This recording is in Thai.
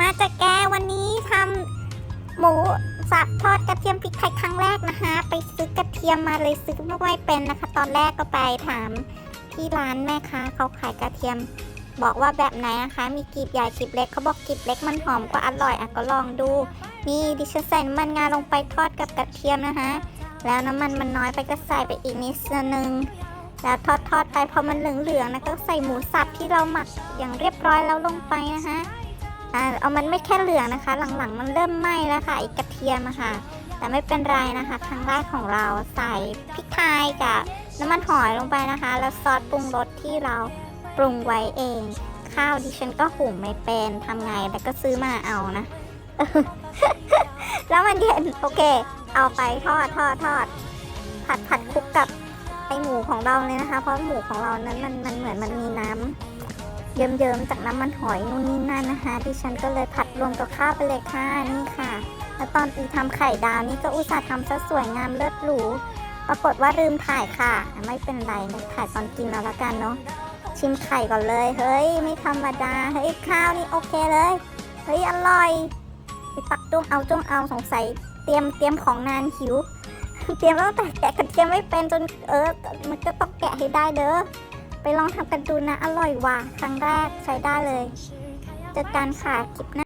มาจากแกวันนี้ทำหมูสับทอดกระเทียมพริกไทยครั้งแรกนะคะ ไปซื้อกระเทียมมาเลยซื้อไม่ไหวเป็นนะคะ ตอนแรกก็ไปถามที่ร้านแม่ค้าเขาขายกระเทียม บอกว่าแบบไหนนะคะ มีกลีบใหญ่กลีบเล็กเขาบอกกลีบเล็กมันหอมกว่าอร่อยอะก็ลองดู นี่ดิฉันใส่น้ำมันงาลงไปทอดกับกระเทียมนะคะ แล้วน้ำมันมันน้อยไปก็ใส่ไปอีกนิดนึงแล้วทอดทอดๆไปพอมันเหลืองๆนะก็ใส่หมูสับที่เราหมักอย่างเรียบร้อยแล้วลงไปนะคะ อ่าเอามันไม่แค่เหลืองนะคะ หลังๆ มันเริ่มไหม้แล้วค่ะไอีกกระเทียมอะค่ะ แต่ไม่เป็นไรนะคะครั้งแรกของเราใส่พริกไทยกับน้ำมันหอยลงไปนะคะ แล้วซอสปรุงรสที่เราปรุงไว้เอง ข้าวดิฉันก็หุงไม่เป็นทำไงแต่ก็ซื้อมาเอานะแล้วมันเย็นโอเค เอาไปทอดทอดทอดผัดผัดคลุกกับไอหมูของเราเลยนะคะ เพราะหมูของเรานั้นมันมันเหมือนมันมีน้ำ เยิ้มๆจากน้ำมันหอยนู่นนี่นั่นนะคะ ดิฉันก็เลยผัดรวมกับข้าวไปเลยค่ะนี่ค่ะ แล้วตอนอีทำไข่ดาวนี่ก็อุตส่าห์ทำซะสวยงามเลิศหรูปรากฏว่าลืมถ่ายค่ะ ไม่เป็นไรนะถ่ายตอนกินเอาละกันเนาะชิมไข่ก่อนเลยเฮ้ยไม่ธรรมดาเฮ้ยข้าวนี่โอเคเลยเฮ้ยอร่อยไปตักจ้วงเอาจ้วงเอาสงสัยเตรียมเตรียมของนานหิวเตรียมตั้งแต่แกะกระเทียมไม่เป็นจนเออมันก็ต้องแกะให้ได้เด้อ ไปลองทำกันดูนะ อร่อยว่ะ ครั้งแรกใช้ได้เลย เจอกันค่ะคลิปหน้า